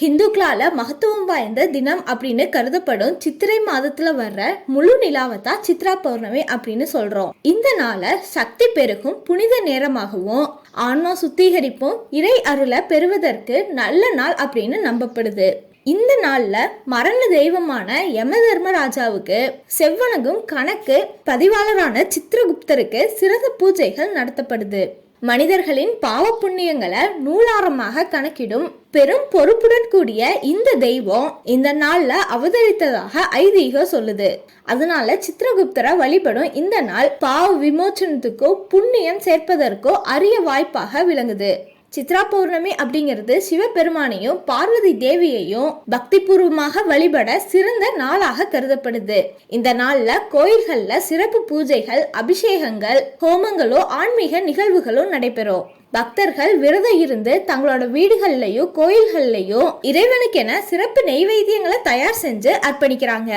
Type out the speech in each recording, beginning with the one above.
ஹிந்துக்களால் மகத்துவம் வாய்ந்த தினம் அப்படின்னு கருதப்படும் சித்திரை மாதத்துல வர்ற முழு நிலாவை தான் சித்ரா பௌர்ணமி அப்படின்னு சொல்றோம். இந்த நாளை சக்தி பெருகும் புனித நேரமாகவும் ஆன்மா சுத்திகரிப்பும் இறை அருளை பெறுவதற்கு நல்ல நாள் அப்படின்னு நம்பப்படுது. இந்த நாளில் மரண தெய்வமான யம தர்மராஜாவுக்கு செவ்வனகும் கணக்கு பதிவாளரான சித்திரகுப்தருக்கு சிறந்த பூஜைகள் நடத்தப்படுது. மனிதர்களின் பாவ புண்ணியங்களை நூலாரமாக கணக்கிடும் பெரும் பொறுப்புடன் கூடிய இந்த தெய்வம் இந்த நாள்ல அவதரித்ததாக ஐதீகம் சொல்லுது. அதனால சித்திரகுப்தரை வழிபடும் இந்த நாள் பாவ விமோச்சனத்துக்கோ புண்ணியம் சேர்ப்பதற்கோ அரிய வாய்ப்பாக விளங்குது. சித்ரா பௌர்ணமி அப்படிங்கிறது சிவபெருமானையும் பார்வதி தேவியையும் பக்தி பூர்வமாக வழிபட சிறந்த நாளாக கருதப்படுது. இந்த நாள்ல கோயில்கள்ல சிறப்பு பூஜைகள் அபிஷேகங்கள் ஹோமங்களோ ஆன்மீக நிகழ்வுகளோ நடைபெறும். பக்தர்கள் விரதம் இருந்து தங்களோட வீடுகள்லயும் கோயில்கள்லயும் இறைவனுக்கென சிறப்பு நெய்வேத்தியங்களை தயார் செஞ்சு அர்ப்பணிக்கிறாங்க.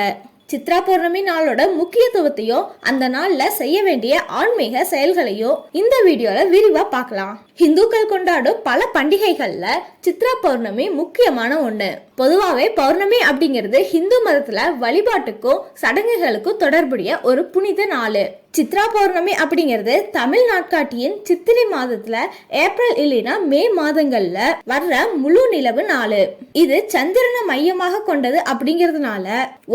சித்ரா பௌர்ணமி நாளோட முக்கியத்துவத்தையும் அந்த நாள்ல செய்ய வேண்டிய ஆன்மீக செயல்களையும் இந்த வீடியோல விரிவா பார்க்கலாம். இந்துக்கள் கொண்டாடும் பல பண்டிகைகள்ல சித்ரா பௌர்ணமி முக்கியமான ஒண்ணு. பொதுவாகவே பௌர்ணமி அப்படிங்கிறது ஹிந்து மதத்துல வழிபாட்டுக்கும் சடங்குகளுக்கும் தொடர்புடைய ஒரு புனித நாள். சித்ரா பௌர்ணமி அப்படிங்கிறது தமிழ் நாட்காட்டியின் சித்திரை மாதத்துல ஏப்ரல் இல்லைன்னா மே மாதங்கள்ல வர்ற முழு நிலவு நாள். இது சந்திரனை மையமாக கொண்டது அப்படிங்கிறதுனால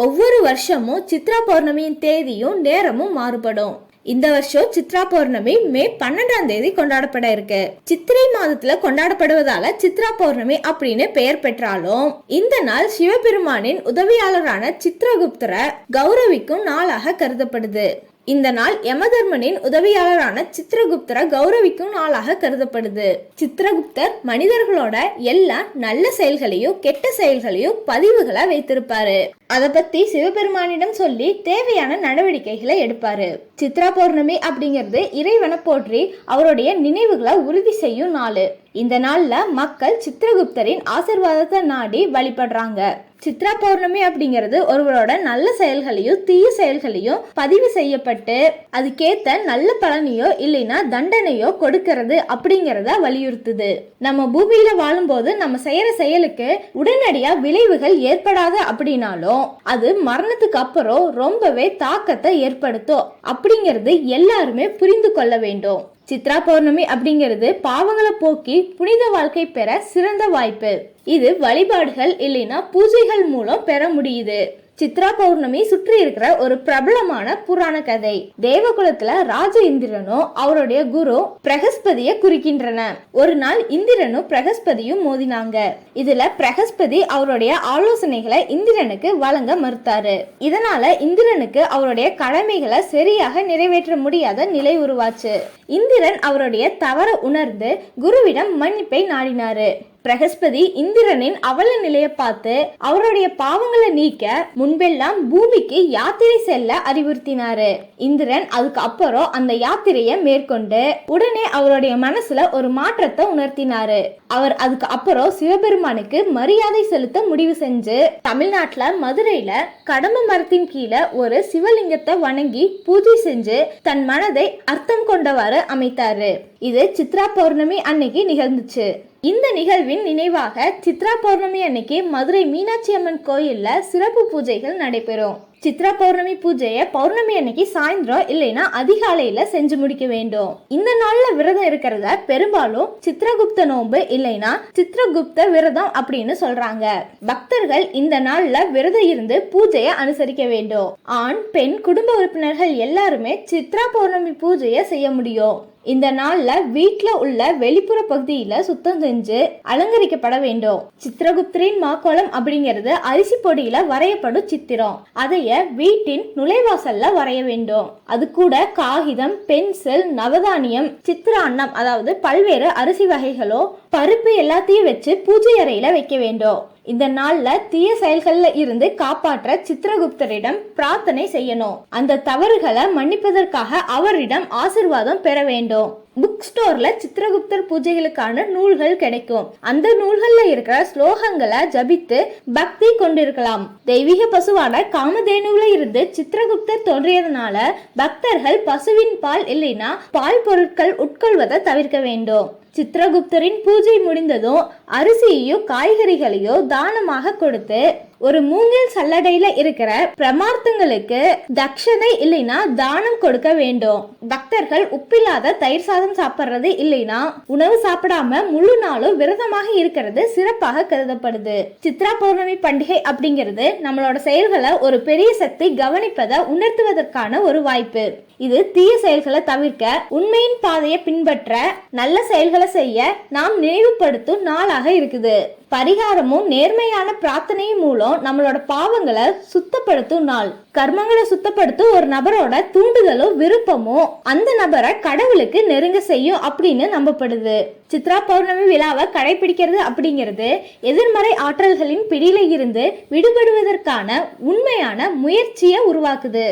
ஒவ்வொரு வருஷமும் சித்ரா பௌர்ணமியின் தேதியும் நேரமும் மாறுபடும். இந்த வருஷம் சித்ரா பௌர்ணமி மே பன்னெண்டாம் தேதி கொண்டாடப்பட இருக்கு. சித்திரை மாதத்துல கொண்டாடப்படுவதால சித்ரா பௌர்ணமி அப்படின்னு பெயர் பெற்றாலும் இந்த நாள் சிவபெருமானின் உதவியாளரான சித்ரகுப்தரை கௌரவிக்கும் நாளாக கருதப்படுது. இந்த நாள் யமதர்மனின் உதவியாளரான சித்திரகுப்தரை கௌரவிக்கும் நாளாக கருதப்படுது. சித்திரகுப்தர் மனிதர்களோட எல்லா நல்ல செயல்களையும் கெட்ட செயல்களையும் பதிவுகளை வைத்திருப்பாரு. அதை பத்தி சிவபெருமானிடம் சொல்லி தேவையான நடவடிக்கைகளை எடுப்பாரு. சித்ரா பௌர்ணமி அப்படிங்கிறது இறைவனை போற்றி அவருடைய நினைவுகளை உறுதி செய்யும் நாள். இந்த நாளில் மக்கள் சித்திரகுப்தரின் ஆசிர்வாதத்தை நாடி வழிபடுறாங்க. சித்ரா பௌர்ணமி அப்படிங்கிறது ஒருவரோட நல்ல செயல்களையும் தீய செயல்களையும் பதிவு செய்யப்பட்டு அதுக்கேத்த நல்ல பலனையோ இல்லைன்னா தண்டனையோ கொடுக்கறது அப்படிங்கிறத வலியுறுத்துது. நம்ம பூமியில வாழும்போது நம்ம செய்யற செயலுக்கு உடனடியா விளைவுகள் ஏற்படாத அப்படின்னாலும் அது மரணத்துக்கு அப்புறம் ரொம்பவே தாக்கத்தை ஏற்படுத்தும் அப்படிங்கிறது எல்லாருமே புரிந்து கொள்ள வேண்டும். சித்ரா பௌர்ணமி அப்படிங்கிறது பாவங்களை போக்கி புனித வாழ்க்கை பெற சிறந்த வாய்ப்பு. இது வழிபாடுகள் இல்லைன்னா பூஜைகள் மூலம் பெற முடியுது. சித்ரா பௌர்ணமி சுற்றி இருக்கிற ஒரு பிரபலமான புராண கதை. தேவகுலத்துல ராஜ இந்திரனும் அவருடைய குரு பிரகஸ்பதிய குறிக்கின்றன. ஒரு நாள் இந்திரனும் பிரகஸ்பதியும் மோதினாங்க. இதுல பிரகஸ்பதி அவருடைய ஆலோசனைகளை இந்திரனுக்கு வழங்க மறுத்தாரு. இதனால இந்திரனுக்கு அவருடைய கடமைகளை சரியாக நிறைவேற்ற முடியாத நிலை உருவாச்சு. இந்திரன் அவருடைய தவற உணர்ந்து குருவிடம் மன்னிப்பை நாடினாரு. பிரகஸ்பதி இந்திரனின் அவல நிலையை பார்த்து அவருடைய பாவங்களை நீக்க முன்பெல்லாம் பூமிக்கு யாத்திரை செல்ல அறிவுறுத்தினாரு. இந்திரன் அதுக்கு அப்புறம் அந்த யாத்திரையை மேற்கொண்டு உடனே அவருடைய மனசுல ஒரு மாற்றத்தை உணர்த்தினாரு. அவர் அதுக்கு அப்புறம் சிவபெருமானுக்கு மரியாதை செலுத்த முடிவு செஞ்சு தமிழ்நாட்டுல மதுரையில கடம்ப மரத்தின் கீழே ஒரு சிவலிங்கத்தை வணங்கி பூஜை செஞ்சு தன் மனதை அர்த்தம் கொண்டவாறு அமைத்தாரு. இது சித்ரா பௌர்ணமி அன்னைக்கு நிகழ்ந்துச்சு. இந்த நிகழ்வின் நினைவாக சித்ரா பௌர்ணமி அன்னைக்கு மதுரை மீனாட்சி அம்மன் கோயிலில் சிறப்பு பூஜைகள் நடைபெறும். சித்ரா பௌர்ணமி பூஜையை பௌர்ணமி அன்னைக்கு சாயந்தரம் இல்லைன்னா அதிகாலையில செஞ்சு முடிக்க வேண்டும். இந்த நாள்ல விரதம் இருக்கிறத பெரும்பாலும் சித்ரகுப்த நோன்பு இல்லைன்னா சித்ரகுப்த விரதம் அப்படின்னு சொல்றாங்க. பக்தர்கள் இந்த நாள்ல விரதம் இருந்து பூஜையை அனுசரிக்க வேண்டும். ஆண் பெண் குடும்ப உறுப்பினர்கள் எல்லாருமே சித்ரா பௌர்ணமி பூஜையை செய்ய முடியும். இந்த நாள்ல வீட்ல உள்ள வெளிப்புற பகுதியில சுத்தம் செஞ்சு அலங்கரிக்கப்பட வேண்டும். சித்திரகுப்தரின் மாக்கோலம் அப்படிங்கிறது அரிசி பொடியில வரையப்படும் சித்திரம். அதைய வீட்டின் நுழைவாசல்ல வரைய வேண்டும். அது கூட காகிதம் பென்சில் நவதானியம் சித்திர அன்னம் அதாவது பல்வேறு அரிசி வகைகளோ பருப்பு எல்லாத்தையும் வச்சு பூஜை அறையில வைக்க வேண்டும். இந்த நாள்ல தீய செயல்கள்ல இருந்து காப்பாற்ற சித்திரகுப்தரிடம் பிரார்த்தனை செய்யணும். அந்த தவறுகளை மன்னிப்பதற்காக அவரிடம் ஆசிர்வாதம் பெற வேண்டும். புக் ஸ்டோர்ல சித்திரகுப்தர் பூஜைகளுக்கான நூல்கள் கிடைக்கும். அந்த நூல்கள்ல இருக்கிற ஸ்லோகங்களை ஜபித்து பக்தி கொண்டிருக்கலாம். தெய்வீக பசுவான காமதேனுவுல இருந்து சித்திரகுப்தர் தோன்றியதுனால பக்தர்கள் பசுவின் பால் இல்லைன்னா பால் பொருட்கள் உட்கொள்வதை தவிர்க்க வேண்டும். சித்திரகுப்தரின் பூஜை முடிந்ததும் அரிசியையோ காய்கறிகளையோ தானமாக கொடுத்து ஒரு மூங்கில் சல்லடையில இருக்கிற பிரமார்த்தங்களுக்கு தட்சணை இல்லைன்னா தானம் கொடுக்க வேண்டும். பக்தர்கள் உப்பில்லாத தயிர் சாதம் சாப்பிட்றது இல்லைன்னா உணவு சாப்பிடாம முழு நாளும் விரதமாக இருக்கிறது சிறப்பாக கருதப்படுது. சித்ரா பௌர்ணமி பண்டிகை அப்படிங்கிறது நம்மளோட செயல்களை ஒரு பெரிய சக்தி கவனிப்பதை உணர்த்துவதற்கான ஒரு வாய்ப்பு. இது தீய செயல்களை தவிர்க்க உண்மையின் பாதையை பின்பற்ற நல்ல செயல்களை செய்ய நாம் நினைவுபடுத்தும் நாளாக இருக்குது. பரிகாரமும் நேர்மையான பிரார்த்தனையும் மூலம் மூலம் நம்மளோட பாவங்களை சுத்தப்படுத்தும் நாள் கர்மங்களை சுத்தப்படுத்தும் ஒரு நபரோட தூண்டுதலும் விருப்பமும் அந்த நபரை கடவுளுக்கு நெருங்க செய்யும் அப்படின்னு நம்பப்படுது. சித்ரா பௌர்ணமி விழாவை கடைபிடிக்கிறது அப்படிங்கிறது எதிர்மறை ஆற்றல்களின் பிடியில இருந்து விடுபடுவதற்கான உண்மையான முயற்சியை உருவாக்குது.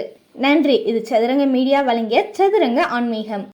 நன்றி. இது சதுரங்க மீடியா வழங்கிய சதுரங்க ஆன்மீகம்.